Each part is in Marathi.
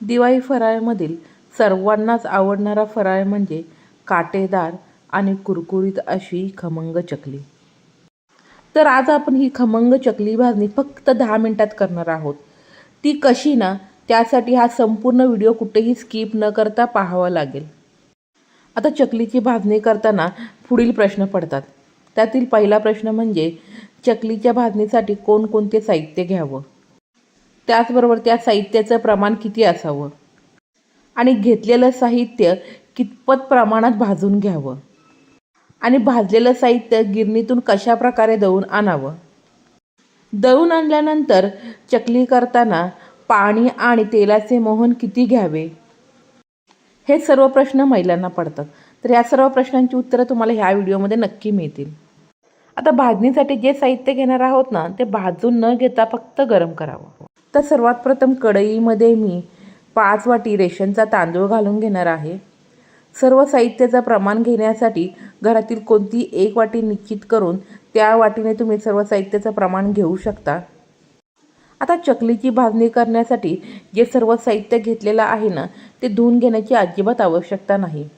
दिवाळी फराळमधील सर्वांनाच आवडणारा फराळ म्हणजे काटेदार आणि कुरकुरीत अशी खमंग चकली. तर आज आपण ही खमंग चकली भाजणी फक्त दहा मिनिटात करणार आहोत. ती कशी ना त्यासाठी हा संपूर्ण व्हिडिओ कुठेही स्किप न करता पाहावा लागेल. आता चकलीची भाजणी करताना पुढील प्रश्न पडतात. त्यातील पहिला प्रश्न म्हणजे चकलीच्या भाजणीसाठी कोणकोणते साहित्य घ्यावं? त्याचबरोबर त्या साहित्याचं प्रमाण किती असावं? आणि घेतलेलं साहित्य कितपत प्रमाणात भाजून घ्यावं? आणि भाजलेलं साहित्य गिरणीतून कशा प्रकारे दळून आणावं? दळून आणल्यानंतर चकली करताना पाणी आणि तेलाचे मोहन किती घ्यावे? हे सर्व प्रश्न महिलांना पडतात. तर या सर्व प्रश्नांची उत्तरं तुम्हाला ह्या व्हिडिओमध्ये नक्की मिळतील. आता भाजणीसाठी जे साहित्य घेणार आहोत ना ते भाजून न घेता फक्त गरम करावं. तर सर्वात प्रथम कढईमध्ये मी पाच वाटी रेशनचा तांदूळ घालून घेणार आहे. सर्व साहित्याचं प्रमाण घेण्यासाठी घरातील कोणती एक वाटी निश्चित करून त्या वाटीने तुम्ही सर्व साहित्याचं प्रमाण घेऊ शकता. आता चकलीची भाजणी करण्यासाठी जे सर्व साहित्य घेतलेलं आहे ना ते धुवून घेण्याची अजिबात आवश्यकता नाही.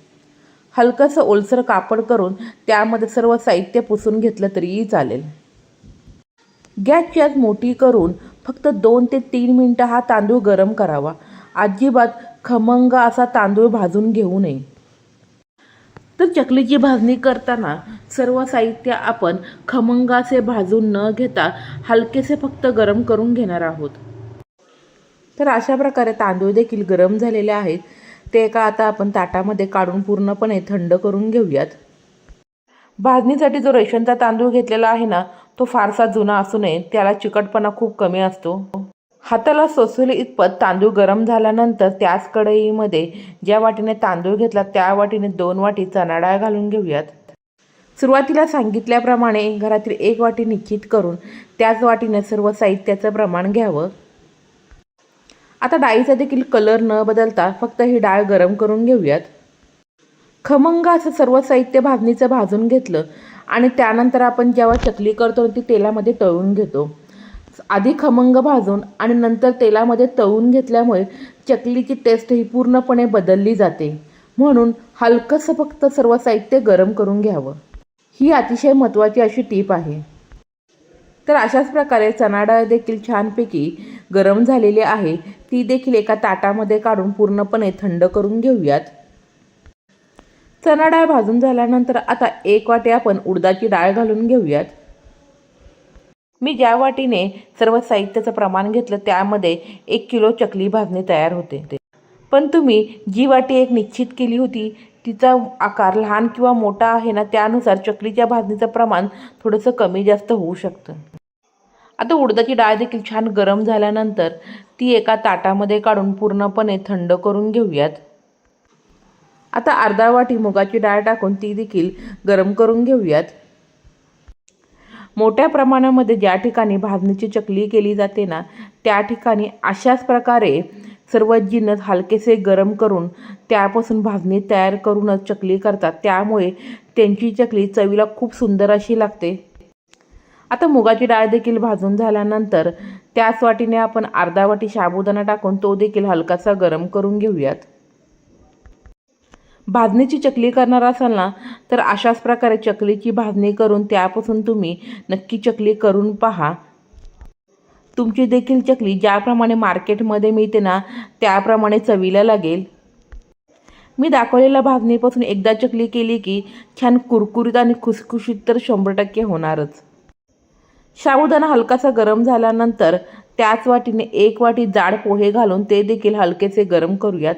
हलकंसं ओलसर कापड करून त्यामध्ये सर्व साहित्य पुसून घेतलं तरीही चालेल. गॅसची आज मोठी करून फक्त दोन ते तीन मिनटं हा तांदूळ गरम करावा. अजिबात खमंग असा तांदूळ भाजून घेऊ नये. तर चकलीची भाजणी करताना सर्व साहित्य आपण खमंग भाजून न घेता हलकेसे फक्त गरम करून घेणार आहोत. तर अशा प्रकारे तांदूळ देखील गरम झालेले आहेत. ते एका आता आपण ताटामध्ये काढून पूर्णपणे थंड करून घेऊयात. भाजणीसाठी जो रेशनचा तांदूळ घेतलेला आहे ना तो फारसा जुना असू नये त्याला चिकटपणा खूप कमी असतो. हाताला सोसले इतपत तांदूळ गरम झाल्यानंतर त्याच कढईमध्ये ज्या वाटीने तांदूळ घेतला त्या वाटीने दोन वाटी चणा डाळ घालून घेऊयात. सुरुवातीला सांगितल्याप्रमाणे घरातील एक वाटी निश्चित करून त्याच वाटीने सर्व साहित्याचं प्रमाण घ्यावं. आता डाळीचा देखील कलर न बदलता फक्त ही डाळ गरम करून घेऊयात. खमंग असं सर्व साहित्य भाजणीचं भाजून घेतलं आणि त्यानंतर आपण जेव्हा चकली करतो ती तेलामध्ये तळून घेतो. आधी खमंग भाजून आणि नंतर तेलामध्ये तळून घेतल्यामुळे चकलीची टेस्ट ही पूर्णपणे बदलली जाते. म्हणून हलकंसं फक्त सर्व साहित्य गरम करून घ्यावं. ही अतिशय महत्त्वाची अशी टीप आहे. तर अशाच प्रकारे चणा डाळ देखील छानपैकी गरम झालेली आहे. ती देखील एका ताटामध्ये काढून पूर्णपणे थंड करून घेऊयात. चणा डाळ भाजून झाल्यानंतर आता एक वाटी आपण उडदाची डाळ घालून घेऊयात. मी ज्या वाटीने सर्व साहित्याचं प्रमाण घेतलं त्यामध्ये एक किलो चकली भाजणी तयार होते. पण तुम्ही जी वाटी एक निश्चित केली होती तिचा आकार लहान किंवा मोठा आहे ना त्यानुसार चकलीच्या भाजणीचं प्रमाण थोडंसं कमी जास्त होऊ शकतं. आता उडदाची डाळ देखील छान गरम झाल्यानंतर ती एका ताटामध्ये काढून पूर्णपणे थंड करून घेऊयात. आता अर्धा वाटी मुगाची डाळ टाकून ती देखील गरम करून घेऊयात. मोठ्या प्रमाणामध्ये ज्या ठिकाणी भाजणीची चकली केली जाते ना त्या ठिकाणी अशाच प्रकारे सर्व जिन्नस हलकेसे गरम करून त्यापासून भाजणी तयार करूनच चकली करतात. त्यामुळे त्यांची चकली चवीला खूप सुंदर अशी लागते. आता मुगाची डाळ देखील भाजून झाल्यानंतर त्याच वाटीने आपण अर्धा वाटी साबुदाणा टाकून तो देखील हलकासा गरम करून घेऊयात. भाजणीची चकली करणार असाल ना तर अशाच प्रकारे चकलीची भाजणी करून त्यापासून तुम्ही नक्की चकली करून पहा. तुमची देखील चकली ज्याप्रमाणे मार्केटमध्ये मिळते ना त्याप्रमाणे चवीला लागेल. मी दाखवलेल्या भाजणीपासून एकदा चकली केली की छान कुरकुरीत आणि खुसखुशीत तर शंभर टक्के होणारच. साबुदाणा हलकासा गरम झाल्यानंतर त्याच वाटीने एक वाटी जाड पोहे घालून ते देखील हलकेसे गरम करूयात.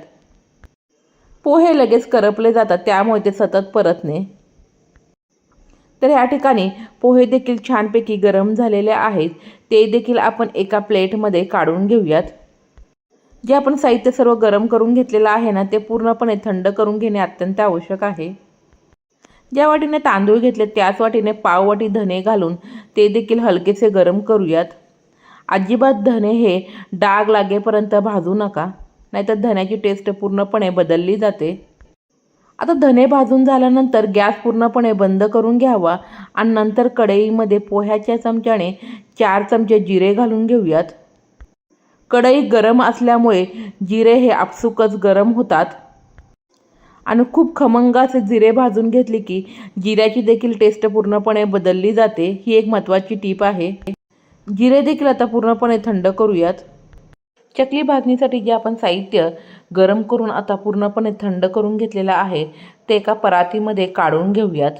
पोहे लगेच करपले जातात त्यामुळे ते सतत परतणे तर ह्या ठिकाणी पोहे देखील छानपैकी गरम झालेले आहेत. ते देखील आपण एका प्लेटमध्ये काढून घेऊयात. जे आपण साहित्य सर्व गरम करून घेतलेलं आहे ना ते पूर्णपणे थंड करून घेणे अत्यंत आवश्यक आहे. ज्या वाटीने तांदूळ घेतले त्याच वाटीने पाववाटी धने घालून ते देखील हलकेसे गरम करूयात. अजिबात धने हे डाग लागेपर्यंत भाजू नका. नाहीतर धण्याची टेस्ट पूर्णपणे बदलली जाते. आता धने भाजून झाल्यानंतर गॅस पूर्णपणे बंद करून घ्यावा आणि नंतर कढईमध्ये पोह्याच्या चमच्याने चार चमचे जिरे घालून घेऊयात. कढई गरम असल्यामुळे जिरे हे आपसुकच गरम होतात. आणि खूप खमंग असे जिरे भाजून घेतले की जिऱ्याची देखील टेस्ट पूर्णपणे बदलली जाते ही एक महत्त्वाची टीप आहे. जिरे देखील आता पूर्णपणे थंड करूयात. चकली भाजणीसाठी जे आपण साहित्य गरम करून आता पूर्णपणे थंड करून घेतलेलं आहे ते एका परातीमध्ये काढून घेऊयात.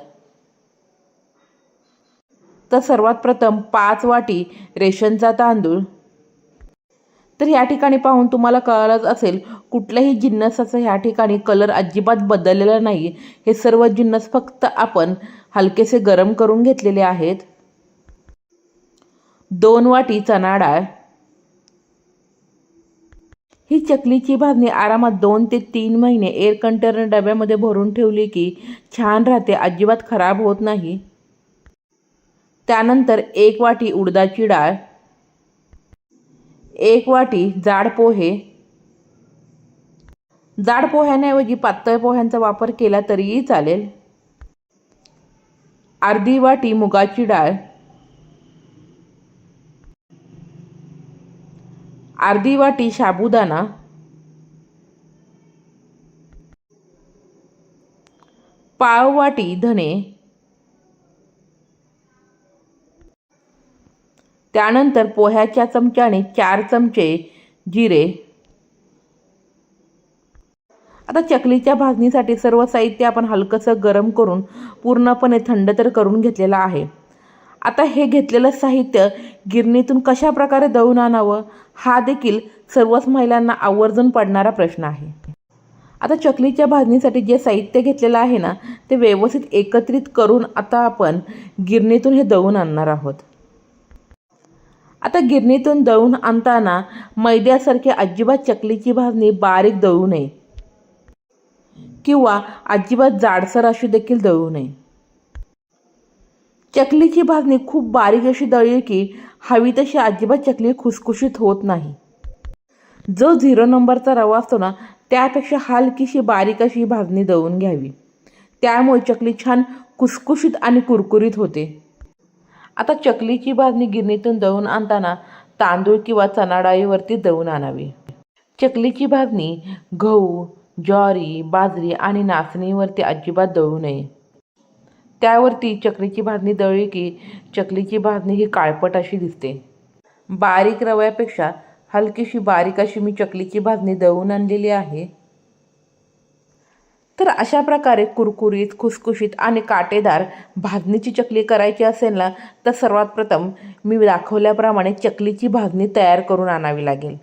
तर सर्वात प्रथम पाच वाटी रेशनचा तांदूळ. तर ह्या ठिकाणी पाहून तुम्हाला कळलंच असेल कुठल्याही जिन्नसाचं ह्या ठिकाणी कलर अजिबात बदललेला नाही. हे सर्व जिन्नस फक्त आपण हलकेसे गरम करून घेतलेले आहेत. दोन वाटी चणा डाळ. ही चकलीची भाजणी आरामात दोन ते तीन महिने एअर कंटेनर डब्यामध्ये भरून ठेवली की छान राहते अजिबात खराब होत नाही. त्यानंतर एक वाटी उडदाची डाळ एक वाटी जाड पोहे. जाड पोह्याऐवजी पातळ पोह्यांचा वापर केला तरीही चालेल. अर्धी वाटी मुगाची डाळ अर्धी वाटी साबुदाणा पाव वाटी धने. त्यानंतर पोह्याच्या चमच्याने चार चमचे जिरे. आता चकलीच्या भाजणीसाठी सर्व साहित्य आपण हलकंसं गरम करून पूर्णपणे थंड तर करून घेतलेलं आहे. आता हे घेतलेलं साहित्य गिरणीतून कशा प्रकारे दळून आणावं हा देखील सर्वच महिलांना आवर्जून पडणारा प्रश्न आहे. आता चकलीच्या भाजणीसाठी जे साहित्य घेतलेलं आहे ना ते व्यवस्थित एकत्रित करून आता आपण गिरणीतून हे दळून आणणार आहोत. आता गिरणीतून दळून आणताना मैद्यासारखी अजिबात चकलीची भाजणी बारीक दळू नये. किंवा अजिबात जाडसर अशी देखील दळू नये. चकलीची भाजणी खूप बारीक अशी दळली की हवी तशी अजिबात चकली खुसखुशीत होत नाही. जो झिरो नंबरचा रवा असतो ना त्यापेक्षा हलकीशी बारीक अशी भाजणी दळून घ्यावी. त्यामुळे चकली छान कुसकुशीत आणि कुरकुरीत होते. आता चकलीची भाजणी गिरणीतून दळून आणताना तांदूळ किंवा चणाडाळीवरती दळून आणावी. चकलीची भाजणी गहू ज्वारी बाजरी आणि नाचणीवरती अजिबात दळू नये. त्यावरती चकलीची भाजणी दळली की चकलीची भाजणी ही काळपट अशी दिसते. बारीक रव्यापेक्षा हलकीशी बारीक अशी मी चकलीची भाजणी दळून आणलेली आहे. तर अशा प्रकारे कुरकुरीत खुसखुशीत आणि काटेदार भाजणीची चकली करायची असेल ना तर सर्वात प्रथम मी दाखवल्याप्रमाणे चकलीची भाजणी तयार करून आणावी लागेल.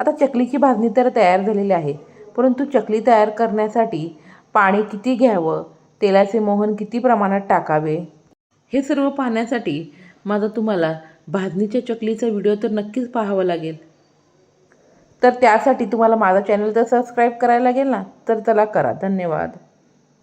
आता चकलीची भाजणी तर तयार झालेली आहे परंतु चकली तयार करण्यासाठी पाणी किती घ्यावं? तेलाचे मोहन किती प्रमाणात टाकावे? हे सर्व पाहण्यासाठी माझा तुम्हाला भाजणीच्या चकलीचा व्हिडिओ तर नक्कीच पाहावा लागेल. तर त्यासाठी तुम्हाला माझा चॅनल तर सबस्क्राईब करायला लागेल ना? तर चला करा. धन्यवाद.